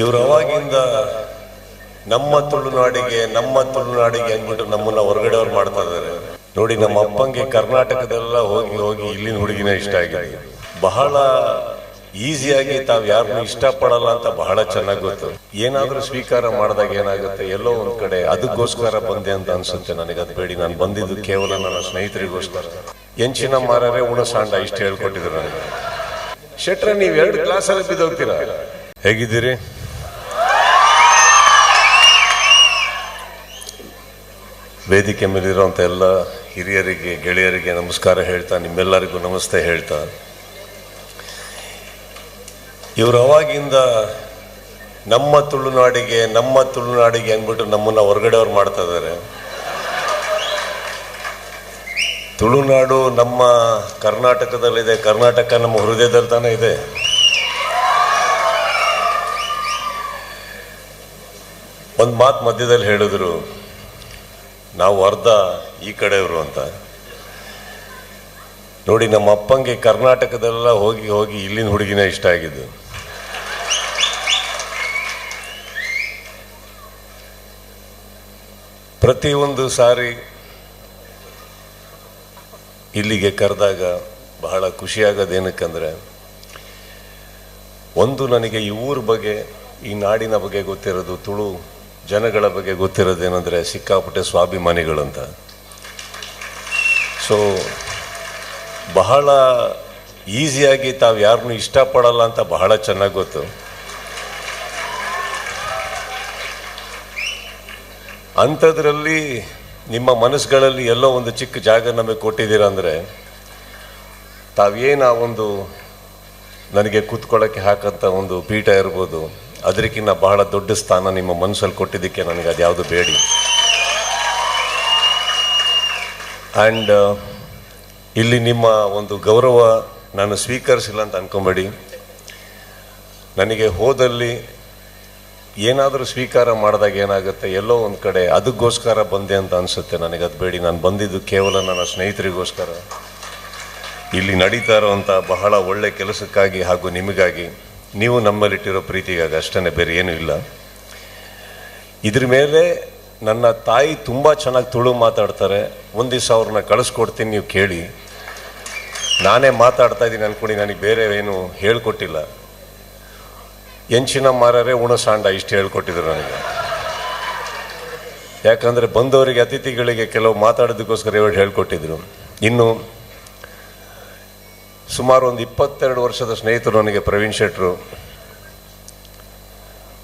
ಇವರು ಅವಾಗಿಂದ ನಮ್ಮ ತುಳುನಾಡಿಗೆ ನಮ್ಮ ತುಳುನಾಡಿಗೆ ಅಂದ್ಬಿಟ್ಟು ನಮ್ಮನ್ನ ಹೊರಗಡೆ ಅವ್ರು ಮಾಡ್ತಾ ಇದ್ದಾರೆ. ನೋಡಿ, ನಮ್ಮ ಅಪ್ಪಂಗೆ ಕರ್ನಾಟಕದೆಲ್ಲ ಹೋಗಿ ಹೋಗಿ ಇಲ್ಲಿನ ಹುಡುಗಿನ ಇಷ್ಟ ಆಗಿದೆ. ಬಹಳ ಈಸಿಯಾಗಿ ತಾವ್ ಯಾರನ್ನು ಇಷ್ಟಪಡಲ್ಲ ಅಂತ ಬಹಳ ಚೆನ್ನಾಗಿ ಗೊತ್ತು. ಏನಾದ್ರೂ ಸ್ವೀಕಾರ ಮಾಡಿದಾಗ ಏನಾಗುತ್ತೆ? ಎಲ್ಲೋ ಒಂದ್ ಕಡೆ ಅದಕ್ಕೋಸ್ಕರ ಬಂದೆ ಅಂತ ಅನ್ಸುತ್ತೆ ನನಗೆ. ಅದು ಬೇಡಿ, ನಾನು ಬಂದಿದ್ದು ಕೇವಲ ನನ್ನ ಸ್ನೇಹಿತರಿಗೋಸ್ಕರ. ಎಂಚಿನ ಮಾರರೆ ಉಣಸಾಂಡ ಇಷ್ಟ ಹೇಳ್ಕೊಟ್ಟಿದ್ರು ನನಗೆ. ಶೆಟ್ರೆ, ನೀವ್ ಎರಡು ಕ್ಲಾಸಲ್ಲಿ ಬಿದ್ದೋಗ್ತೀರಾ? ಹೇಗಿದ್ದೀರಿ? ವೇದಿಕೆ ಮೇಲಿರುವಂಥ ಎಲ್ಲ ಹಿರಿಯರಿಗೆ, ಗೆಳೆಯರಿಗೆ ನಮಸ್ಕಾರ ಹೇಳ್ತಾ, ನಿಮ್ಮೆಲ್ಲರಿಗೂ ನಮಸ್ತೆ ಹೇಳ್ತಾ. ಇವರು ಅವಾಗಿಂದ ನಮ್ಮ ತುಳುನಾಡಿಗೆ ನಮ್ಮ ತುಳುನಾಡಿಗೆ ಅಂದ್ಬಿಟ್ಟು ನಮ್ಮನ್ನು ಹೊರಗಡೆ ಅವ್ರು ಮಾಡ್ತಾ ಇದ್ದಾರೆ ತುಳುನಾಡು ನಮ್ಮ ಕರ್ನಾಟಕದಲ್ಲಿದೆ, ಕರ್ನಾಟಕ ನಮ್ಮ ಹೃದಯದಲ್ಲಿ ತಾನೇ ಇದೆ. ಒಂದು ಮಾತು ಮಧ್ಯದಲ್ಲಿ ಹೇಳಿದ್ರು. ನಾವು ಅರ್ಧ ಈ ಕಡೆಯವರು ಅಂತ. ನೋಡಿ, ನಮ್ಮ ಅಪ್ಪಂಗೆ ಕರ್ನಾಟಕದೆಲ್ಲ ಹೋಗಿ ಹೋಗಿ ಇಲ್ಲಿನ ಹುಡುಗಿನ ಇಷ್ಟ ಆಗಿದ್ದು. ಪ್ರತಿಯೊಂದು ಸಾರಿ ಇಲ್ಲಿಗೆ ಕರೆದಾಗ ಬಹಳ ಖುಷಿಯಾಗೋದೇನಕ್ಕಂದರೆ ಒಂದು ನನಗೆ ಈ ಊರ ಬಗ್ಗೆ, ಈ ನಾಡಿನ ಬಗ್ಗೆ ಗೊತ್ತಿರೋದು ತುಳು. ಜನಗಳ ಬಗ್ಗೆ ಗೊತ್ತಿರೋದೇನೆಂದರೆ ಸಿಕ್ಕಾಪಟ್ಟೆ ಸ್ವಾಭಿಮಾನಿಗಳಂತ. ಸೊ ಬಹಳ ಈಸಿಯಾಗಿ ತಾವು ಯಾರನ್ನು ಇಷ್ಟಪಡಲ್ಲ ಅಂತ ಬಹಳ ಚೆನ್ನಾಗಿ ಗೊತ್ತು. ಅಂಥದ್ರಲ್ಲಿ ನಿಮ್ಮ ಮನಸ್ಸುಗಳಲ್ಲಿ ಎಲ್ಲೋ ಒಂದು ಚಿಕ್ಕ ಜಾಗ ನಮಗೆ ಕೊಟ್ಟಿದ್ದೀರ ಅಂದರೆ ತಾವೇನು ಆ ಒಂದು ನನಗೆ ಕೂತ್ಕೊಳ್ಳೋಕ್ಕೆ ಹಾಕಂಥ ಒಂದು ಪೀಠ ಇರ್ಬೋದು ಅದಕ್ಕಿಂತ ಬಹಳ ದೊಡ್ಡ ಸ್ಥಾನ ನಿಮ್ಮ ಮನಸ್ಸಲ್ಲಿ ಕೊಟ್ಟಿದ್ದಕ್ಕೆ ನನಗೆ ಅದು ಯಾವುದು ಬೇಡಿ ಆ್ಯಂಡ್ ಇಲ್ಲಿ ನಿಮ್ಮ ಒಂದು ಗೌರವ ನಾನು ಸ್ವೀಕರಿಸಿಲ್ಲ ಅಂತ ಅನ್ಕೊಂಬೇಡಿ. ನನಗೆ ಹೋದಲ್ಲಿ ಏನಾದರೂ ಸ್ವೀಕಾರ ಮಾಡಿದಾಗ ಏನಾಗುತ್ತೆ, ಎಲ್ಲೋ ಒಂದು ಕಡೆ ಅದಕ್ಕೋಸ್ಕರ ಬಂದೆ ಅಂತ ಅನಿಸುತ್ತೆ ನನಗೆ, ಅದು ಬೇಡಿ, ನಾನು ಬಂದಿದ್ದು ಕೇವಲ ನನ್ನ ಸ್ನೇಹಿತರಿಗೋಸ್ಕರ. ಇಲ್ಲಿ ನಡೀತಾ ಇರುವಂಥ ಬಹಳ ಒಳ್ಳೆ ಕೆಲಸಕ್ಕಾಗಿ ಹಾಗೂ ನಿಮಗಾಗಿ ನೀವು ನಮ್ಮಲ್ಲಿಟ್ಟಿರೋ ಪ್ರೀತಿಗಾಗಿ ಅಷ್ಟೇ ಬೇರೆ ಏನೂ ಇಲ್ಲ. ಇದ್ರ ಮೇಲೆ ನನ್ನ ತಾಯಿ ತುಂಬ ಚೆನ್ನಾಗಿ ತುಳು ಮಾತಾಡ್ತಾರೆ. ಒಂದು ದಿವಸ ಅವ್ರನ್ನ ಕಳಿಸ್ಕೊಡ್ತೀನಿ, ನೀವು ಕೇಳಿ. ನಾನೇ ಮಾತಾಡ್ತಾ ಇದ್ದೀನಿ ಅನ್ಕೊಂಡು, ನನಗೆ ಬೇರೆ ಏನು ಹೇಳ್ಕೊಟ್ಟಿಲ್ಲ. ಎಂಚಿನ ಮಾರರೆ ಉಣಸಾಂಡ ಇಷ್ಟು ಹೇಳ್ಕೊಟ್ಟಿದ್ರು ನನಗೆ. ಯಾಕಂದರೆ ಬಂದವರಿಗೆ, ಅತಿಥಿಗಳಿಗೆ ಕೆಲವು ಮಾತಾಡೋದಕ್ಕೋಸ್ಕರ ಇವರು ಹೇಳ್ಕೊಟ್ಟಿದ್ರು. ಇನ್ನು ಸುಮಾರು ಒಂದು ಇಪ್ಪತ್ತೆರಡು ವರ್ಷದ ಸ್ನೇಹಿತರು ನನಗೆ ಪ್ರವೀಣ್ ಶೆಟ್ರು.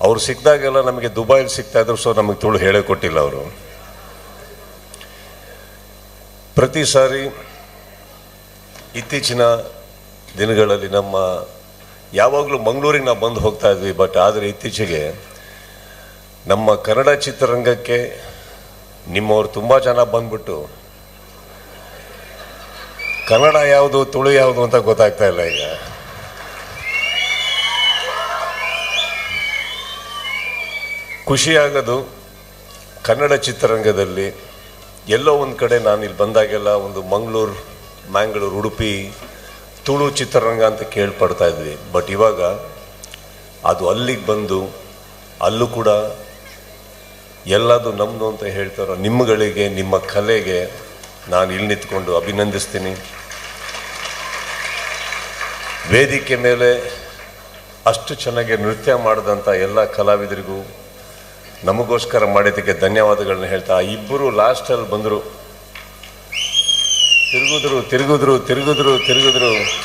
ಅವ್ರು ಸಿಕ್ಕಿದಾಗೆಲ್ಲ ನಮಗೆ ದುಬೈಲಿ ಸಿಗ್ತಾ ಇದ್ರು ಸೊ ನಮಗೆ ತುಳು ಹೇಳೇ ಕೊಟ್ಟಿಲ್ಲ ಅವರು. ಪ್ರತಿ ಸಾರಿ ಇತ್ತೀಚಿನ ದಿನಗಳಲ್ಲಿ ನಮ್ಮ, ಯಾವಾಗಲೂ ಮಂಗಳೂರಿಗೆ ನಾವು ಬಂದು ಹೋಗ್ತಾ ಇದ್ವಿ ಬಟ್ ಆದರೆ ಇತ್ತೀಚೆಗೆ ನಮ್ಮ ಕನ್ನಡ ಚಿತ್ರರಂಗಕ್ಕೆ ನಿಮ್ಮವರು ತುಂಬ ಜನ ಬಂದ್ಬಿಟ್ಟು ಕನ್ನಡ ಯಾವುದು, ತುಳು ಯಾವುದು ಅಂತ ಗೊತ್ತಾಗ್ತಾ ಇಲ್ಲ ಈಗ. ಖುಷಿಯಾಗೋದು ಕನ್ನಡ ಚಿತ್ರರಂಗದಲ್ಲಿ. ಎಲ್ಲೋ ಒಂದು ಕಡೆ ನಾನು ಇಲ್ಲಿ ಬಂದಾಗೆಲ್ಲ ಒಂದು ಮಂಗಳೂರು, ಮ್ಯಾಂಗ್ಳೂರು, ಉಡುಪಿ, ತುಳು ಚಿತ್ರರಂಗ ಅಂತ ಕೇಳ್ಪಡ್ತಾ ಇದ್ವಿ. ಬಟ್ ಇವಾಗ ಅದು ಅಲ್ಲಿಗೆ ಬಂದು, ಅಲ್ಲೂ ಕೂಡ ಎಲ್ಲದು ನಮ್ಮದು ಅಂತ ಹೇಳ್ತಾರೋ ನಿಮ್ಮಗಳಿಗೆ ನಿಮ್ಮ ಕಲೆಗೆ ನಾನು ಇಲ್ಲಿ ನಿಂತ್ಕೊಂಡು ಅಭಿನಂದಿಸ್ತೀನಿ. ವೇದಿಕೆ ಮೇಲೆ ಅಷ್ಟು ಚೆನ್ನಾಗಿ ನೃತ್ಯ ಮಾಡಿದಂಥ ಎಲ್ಲ ಕಲಾವಿದರಿಗೂ ನಮಗೋಸ್ಕರ ಮಾಡಿದ್ದಕ್ಕೆ ಧನ್ಯವಾದಗಳನ್ನ ಹೇಳ್ತಾ ಇಬ್ಬರು ಲಾಸ್ಟಲ್ಲಿ ಬಂದರು. ತಿರುಗಿದ್ರು ತಿರುಗಿದ್ರು ತಿರುಗಿದ್ರು ತಿರುಗಿದ್ರು.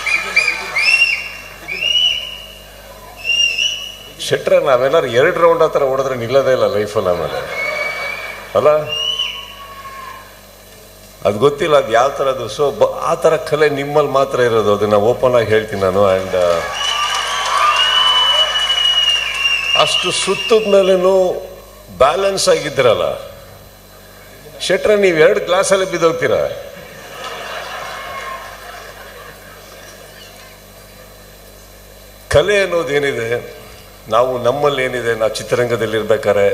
ಶೆಟ್ರ ನಾವೆಲ್ಲರೂ ಎರಡು ರೌಂಡ್ ಆ ಥರ ಹೊಡೆದ್ರೆ ನಿಲ್ಲದೇ ಇಲ್ಲ ಲೈಫಲ್ಲಿ ಆಮೇಲೆ. ಅಲ್ಲ? ಅದು ಗೊತ್ತಿಲ್ಲ, ಅದು ಯಾವ ಥರದ್ದು ಸೊ ಬ, ಆ ಥರ ಕಲೆ ನಿಮ್ಮಲ್ಲಿ ಮಾತ್ರ ಇರೋದು. ಅದನ್ನು ಓಪನ್ ಆಗಿ ಹೇಳ್ತೀನಿ ನಾನು ಆ್ಯಂಡ್ ಅಷ್ಟು ಸುತ್ತದ ಮೇಲೇನು ಬ್ಯಾಲೆನ್ಸ್ ಆಗಿದ್ರಲ್ಲ. ಶೆಟ್ರ, ನೀವು ಎರಡು ಗ್ಲಾಸಲ್ಲಿ ಬಿದ್ದೋಗ್ತೀರ? ಕಲೆ ಅನ್ನೋದೇನಿದೆ ನಾವು ನಮ್ಮಲ್ಲಿ ಏನಿದೆ? ನಾವು ಚಿತ್ರರಂಗದಲ್ಲಿ ಇರ್ಬೇಕಾರೆ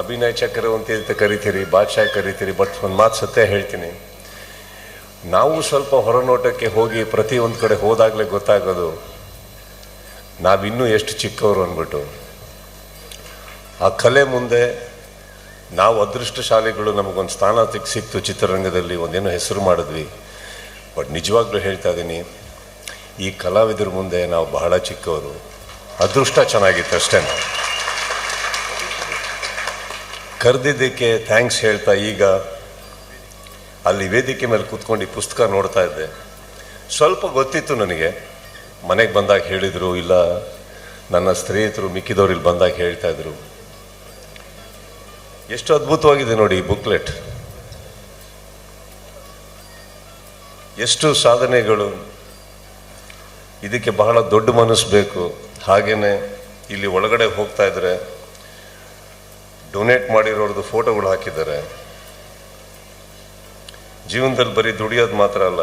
ಅಭಿನಯ ಚಕ್ರವಂತಿ ಅಂತ ಕರಿತೀರಿ, ಬಾದಶಾಹ ಕರಿತೀರಿ ಬಟ್ ಒಂದು ಮಾತು ಸತ್ಯ ಹೇಳ್ತೀನಿ. ನಾವು ಸ್ವಲ್ಪ ಹೊರನೋಟಕ್ಕೆ ಹೋಗಿ ಪ್ರತಿ ಒಂದು ಕಡೆ ಹೋದಾಗಲೇ ಗೊತ್ತಾಗೋದು, ನಾವಿನ್ನೂ ಎಷ್ಟು ಚಿಕ್ಕವರು ಅಂದ್ಬಿಟ್ಟು. ಆ ಕಲೆ ಮುಂದೆ ನಾವು ಅದೃಷ್ಟ ಶಾಲೆಗಳು ನಮಗೊಂದು ಸ್ಥಾನ ಸಿಕ್ ಸಿಕ್ತು ಚಿತ್ರರಂಗದಲ್ಲಿ, ಒಂದೇನೋ ಹೆಸರು ಮಾಡಿದ್ವಿ. ಬಟ್ ನಿಜವಾಗ್ಲೂ ಹೇಳ್ತಾ ಇದ್ದೀನಿ ಈ ಕಲಾವಿದರ ಮುಂದೆ ನಾವು ಬಹಳ ಚಿಕ್ಕವರು. ಅದೃಷ್ಟ ಚೆನ್ನಾಗಿತ್ತು ಅಷ್ಟೇ. ಕರೆದಿದ್ದಕ್ಕೆ ಥ್ಯಾಂಕ್ಸ್ ಹೇಳ್ತಾ ಈಗ ಅಲ್ಲಿ ವೇದಿಕೆ ಮೇಲೆ ಕೂತ್ಕೊಂಡು ಈ ಪುಸ್ತಕ ನೋಡ್ತಾ ಇದ್ದೆ. ಸ್ವಲ್ಪ ಗೊತ್ತಿತ್ತು ನನಗೆ. ಮನೆಗೆ ಬಂದಾಗ ಹೇಳಿದರು, ಇಲ್ಲ, ನನ್ನ ಸ್ನೇಹಿತರು ಮಿಕ್ಕಿದವ್ರು ಇಲ್ಲಿ ಬಂದಾಗ ಹೇಳ್ತಾ ಇದ್ರು. ಎಷ್ಟು ಅದ್ಭುತವಾಗಿದೆ ನೋಡಿ ಈ ಬುಕ್ಲೆಟ್ ಎಷ್ಟು ಸಾಧನೆಗಳು. ಇದಕ್ಕೆ ಬಹಳ ದೊಡ್ಡ ಮನಸ್ಸು ಬೇಕು. ಹಾಗೇನೆ ಇಲ್ಲಿ ಒಳಗಡೆ ಹೋಗ್ತಾ ಇದ್ರೆ ಡೊನೇಟ್ ಮಾಡಿರೋರ್ದು ಫೋಟೋಗಳು ಹಾಕಿದ್ದಾರೆ. ಜೀವನದಲ್ಲಿ ಬರೀ ದುಡಿಯೋದು ಮಾತ್ರ ಅಲ್ಲ,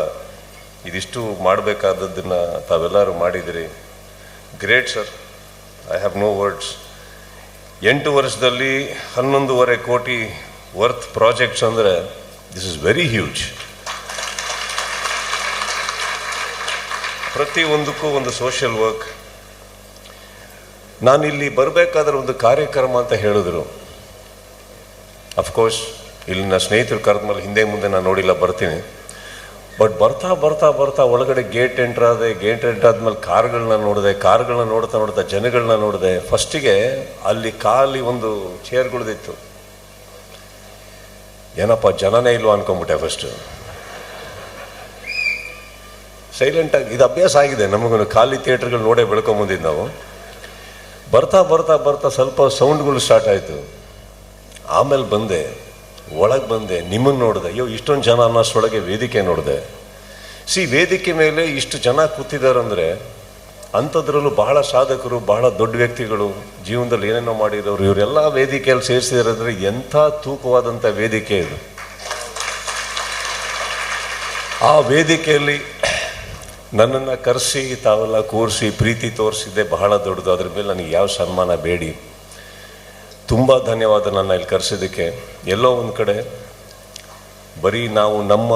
ಇದಿಷ್ಟು ಮಾಡಬೇಕಾದದ್ದನ್ನು ತಾವೆಲ್ಲರೂ ಮಾಡಿದಿರಿ. Great sir I have no words ಎಂಟು ವರ್ಷದಲ್ಲಿ ಹನ್ನೊಂದೂವರೆ ಕೋಟಿ ವರ್ತ್ ಪ್ರಾಜೆಕ್ಟ್ಸ್ ಅಂದರೆ ದಿಸ್ ಇಸ್ ವೆರಿ ಹ್ಯೂಜ್ ಪ್ರತಿಯೊಂದಕ್ಕೂ ಒಂದು ಸೋಷಿಯಲ್ ವರ್ಕ್ ನಾನು ಇಲ್ಲಿ ಬರಬೇಕಾದ್ರೆ ಒಂದು ಕಾರ್ಯಕ್ರಮ ಅಂತ ಹೇಳಿದ್ರು. ಅಫ್ಕೋರ್ಸ್ ನನ್ನ ಸ್ನೇಹಿತರು ಕರೆದ್ಮೇಲೆ ಹಿಂದೆ ಮುಂದೆ ನಾನು ನೋಡಿಲ್ಲ, ಬರ್ತೀನಿ. ಬಟ್ ಬರ್ತಾ ಬರ್ತಾ ಬರ್ತಾ ಒಳಗಡೆ ಗೇಟ್ ಎಂಟ್ರ್ ಆದೆ ಗೇಟ್ ಎಂಟ್ರ್ ಆದ್ಮೇಲೆ ಕಾರ್ಗಳನ್ನ ನೋಡಿದೆ, ಕಾರ್ಗಳನ್ನ ನೋಡ್ತಾ ನೋಡ್ತಾ ಜನಗಳನ್ನ ನೋಡಿದೆ. ಫಸ್ಟಿಗೆ ಅಲ್ಲಿ ಖಾಲಿ ಒಂದು ಚೇರ್ಗಳದಿತ್ತು ಏನಪ್ಪ, ಜನನೇ ಇಲ್ವಾ ಅನ್ಕೊಂಬಿಟ್ಟೆ ಫಸ್ಟ್ ಸೈಲೆಂಟಾಗಿ ಇದು ಅಭ್ಯಾಸ ಆಗಿದೆ. ನಮಗೊಂದು ಖಾಲಿ ಥಿಯೇಟ್ರ್ಗಳು ನೋಡೇ ಬೆಳ್ಕೊಂಬಂದಿದ್ದು ನಾವು. ಬರ್ತಾ ಬರ್ತಾ ಬರ್ತಾ ಸ್ವಲ್ಪ ಸೌಂಡ್ಗಳು ಸ್ಟಾರ್ಟ್ ಆಯಿತು. ಆಮೇಲೆ ಬಂದೆ, ಒಳಗೆ ಬಂದೆ ನಿಮ್ಮನ್ನು ನೋಡಿದೆ, ಅಯ್ಯೋ, ಇಷ್ಟೊಂದು ಜನ ಅನ್ನೋಷ್ಟೊಳಗೆ ವೇದಿಕೆ ನೋಡಿದೆ. ಸಿ, ವೇದಿಕೆ ಮೇಲೆ ಇಷ್ಟು ಜನ ಕೂತಿದ್ದಾರಂದರೆ ಅಂಥದ್ರಲ್ಲೂ ಬಹಳ ಸಾಧಕರು, ಬಹಳ ದೊಡ್ಡ ವ್ಯಕ್ತಿಗಳು, ಜೀವನದಲ್ಲಿ ಏನೇನೋ ಮಾಡಿದವರು ಇವರೆಲ್ಲ ವೇದಿಕೆಯಲ್ಲಿ ಸೇರಿಸಿದಾರಂದರೆ ಎಂಥ ತೂಕವಾದಂಥ ವೇದಿಕೆ ಇದು. ಆ ವೇದಿಕೆಯಲ್ಲಿ ನನ್ನನ್ನು ಕರೆಸಿ, ತಾವೆಲ್ಲ ಕೂರಿಸಿ, ಪ್ರೀತಿ ತೋರಿಸಿದ್ದೆ ಬಹಳ ದೊಡ್ಡದು. ಅದ್ರ ಮೇಲೆ ನನಗೆ ಯಾವ ಸನ್ಮಾನ ಬೇಡಿ. ತುಂಬ ಧನ್ಯವಾದ ನನ್ನ ಇಲ್ಲಿ ಕರೆಸಿದ್ದಕ್ಕೆ. ಎಲ್ಲೋ ಒಂದು ಕಡೆ ಬರೀ ನಾವು ನಮ್ಮ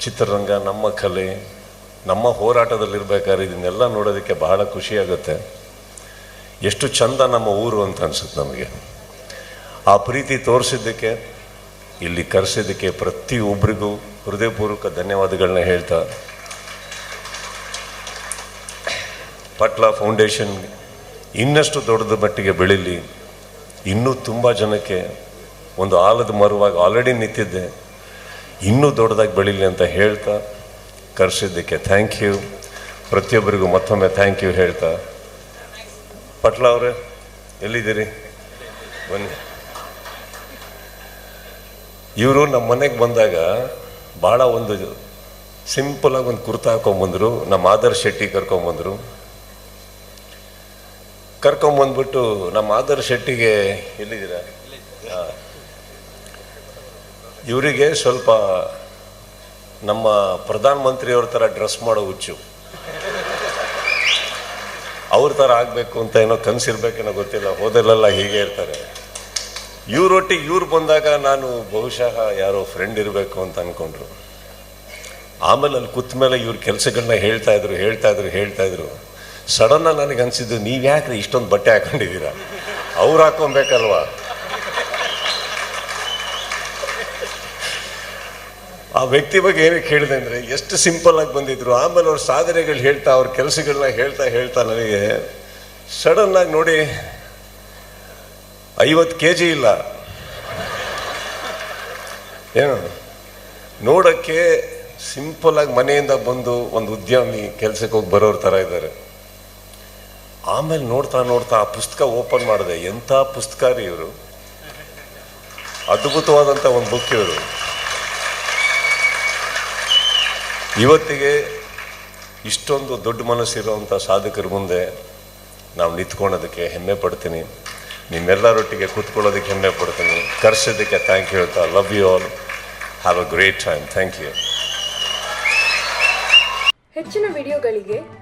ಚಿತ್ರರಂಗ, ನಮ್ಮ ಕಲೆ, ನಮ್ಮ ಹೋರಾಟದಲ್ಲಿರ್ಬೇಕಾದ್ರೆ ಇದನ್ನೆಲ್ಲ ನೋಡೋದಕ್ಕೆ ಬಹಳ ಖುಷಿಯಾಗುತ್ತೆ. ಎಷ್ಟು ಚಂದ ನಮ್ಮ ಊರು ಅಂತ ಅನ್ಸುತ್ತೆ ನಮಗೆ. ಆ ಪ್ರೀತಿ ತೋರಿಸಿದ್ದಕ್ಕೆ, ಇಲ್ಲಿ ಕರೆಸಿದ್ದಕ್ಕೆ ಪ್ರತಿಯೊಬ್ಬರಿಗೂ ಹೃದಯಪೂರ್ವಕ ಧನ್ಯವಾದಗಳನ್ನ ಹೇಳ್ತಾ, ಪಟ್ಲ ಫೌಂಡೇಶನ್ ಇನ್ನಷ್ಟು ದೊಡ್ಡದ ಮಟ್ಟಿಗೆ ಬೆಳೀಲಿ. ಇನ್ನೂ ತುಂಬ ಜನಕ್ಕೆ ಒಂದು ಆಲದ ಮರುವಾಗಿ ಆಲ್ರೆಡಿ ನಿಂತಿದ್ದೆ. ಇನ್ನೂ ದೊಡ್ಡದಾಗಿ ಬೆಳೀಲಿ ಅಂತ ಹೇಳ್ತಾ ಕರೆಸಿದ್ದಕ್ಕೆ ಥ್ಯಾಂಕ್ ಯು ಪ್ರತಿಯೊಬ್ಬರಿಗೂ ಮತ್ತೊಮ್ಮೆ ಥ್ಯಾಂಕ್ ಯು ಹೇಳ್ತಾ. ಪಟ್ಲ ಅವರೇ, ಎಲ್ಲಿದ್ದೀರಿ? ಬನ್ನಿ. ಇವರು ನಮ್ಮ ಮನೆಗೆ ಬಂದಾಗ ಭಾಳ ಒಂದು ಸಿಂಪಲ್ ಆಗಿ ಒಂದು ಕುರ್ತಾ ಹಾಕೊಂಬಂದರು, ನಮ್ಮ ಆದರ್ಶ್ ಶೆಟ್ಟಿ ಕರ್ಕೊಂಬಂದ್ರು. ಕರ್ಕೊಂಬಂದ್ಬಿಟ್ಟು ನಮ್ಮ ಆದರ್ ಶೆಟ್ಟಿಗೆ ಎಲ್ಲಿದ್ದೀರಾ. ಇವರಿಗೆ ಸ್ವಲ್ಪ ನಮ್ಮ ಪ್ರಧಾನಮಂತ್ರಿಯವ್ರ ಥರ ಡ್ರೆಸ್ ಮಾಡೋ ಹುಚ್ಚು. ಅವ್ರ ಥರ ಆಗಬೇಕು ಅಂತ ಏನೋ ಕನಸಿರ್ಬೇಕೇನೋ ಗೊತ್ತಿಲ್ಲ, ಹೋದಲ್ಲೆಲ್ಲ ಹೀಗೆ ಇರ್ತಾರೆ. ಇವ್ರೊಟ್ಟಿಗೆ ಇವ್ರು ಬಂದಾಗ ನಾನು ಬಹುಶಃ ಯಾರೋ ಫ್ರೆಂಡ್ ಇರಬೇಕು ಅಂತ ಅಂದ್ಕೊಂಡ್ರು ಆಮೇಲೆ ಅಲ್ಲಿ ಕೂತ್ಮೇಲೆ ಇವ್ರ ಕೆಲಸಗಳನ್ನ ಹೇಳ್ತಾ ಇದ್ರು ಹೇಳ್ತಾ ಇದ್ರು, ಹೇಳ್ತಾ ಸಡನ್ ನನಗೆ ಅನ್ಸಿದ್ದು, ನೀವು ಯಾಕ್ರಿ ಇಷ್ಟೊಂದು ಬಟ್ಟೆ ಹಾಕೊಂಡಿದ್ದೀರಾ? ಅವ್ರು ಹಾಕೊಬೇಕಲ್ವಾ? ಆ ವ್ಯಕ್ತಿ ಬಗ್ಗೆ ಏನಕ್ಕೆ ಹೇಳಿದೆ ಅಂದರೆ, ಎಷ್ಟು ಸಿಂಪಲ್ ಆಗಿ ಬಂದಿದ್ರು. ಆಮೇಲೆ ಅವ್ರ ಸಾಧನೆಗಳು ಹೇಳ್ತಾ, ಅವ್ರ ಕೆಲಸಗಳನ್ನ ಹೇಳ್ತಾ ಹೇಳ್ತಾ ನನಗೆ ಸಡನ್ ಆಗಿ ನೋಡಿ ಐವತ್ತು ಕೆ ಜಿ ಇಲ್ಲ. ಏನು? ನೋಡೋಕ್ಕೆ ಸಿಂಪಲ್ ಆಗಿ ಮನೆಯಿಂದ ಬಂದು ಒಂದು ಉದ್ಯಮಿ ಕೆಲಸಕ್ಕೆ ಹೋಗಿ ಬರೋರ ಥರ ಇದ್ದಾರೆ. ಆಮೇಲೆ ನೋಡ್ತಾ ನೋಡ್ತಾ ಆ ಪುಸ್ತಕ ಓಪನ್ ಮಾಡಿದೆ. ಎಂಥ ಪುಸ್ತಕ ರೀ ಇವರು. ಅದ್ಭುತವಾದಂಥ ಒಂದು ಬುಕ್ ಇವರು. ಇವತ್ತಿಗೆ ಇಷ್ಟೊಂದು ದೊಡ್ಡ ಮನಸ್ಸಿರುವಂಥ ಸಾಧಕರ ಮುಂದೆ ನಾವು ನಿಂತ್ಕೊಳ್ಳೋದಕ್ಕೆ ಹೆಮ್ಮೆ ಪಡ್ತೀನಿ. ನಿಮ್ಮೆಲ್ಲರೊಟ್ಟಿಗೆ ಕೂತ್ಕೊಳ್ಳೋದಕ್ಕೆ ಹೆಮ್ಮೆ ಪಡ್ತೀನಿ. ಕರ್ಸೋದಕ್ಕೆ ಥ್ಯಾಂಕ್ ಯು ಹೇಳ್ತಾ love you all have a great time thank you ಹೆಚ್ಚಿನ ವಿಡಿಯೋಗಳಿಗೆ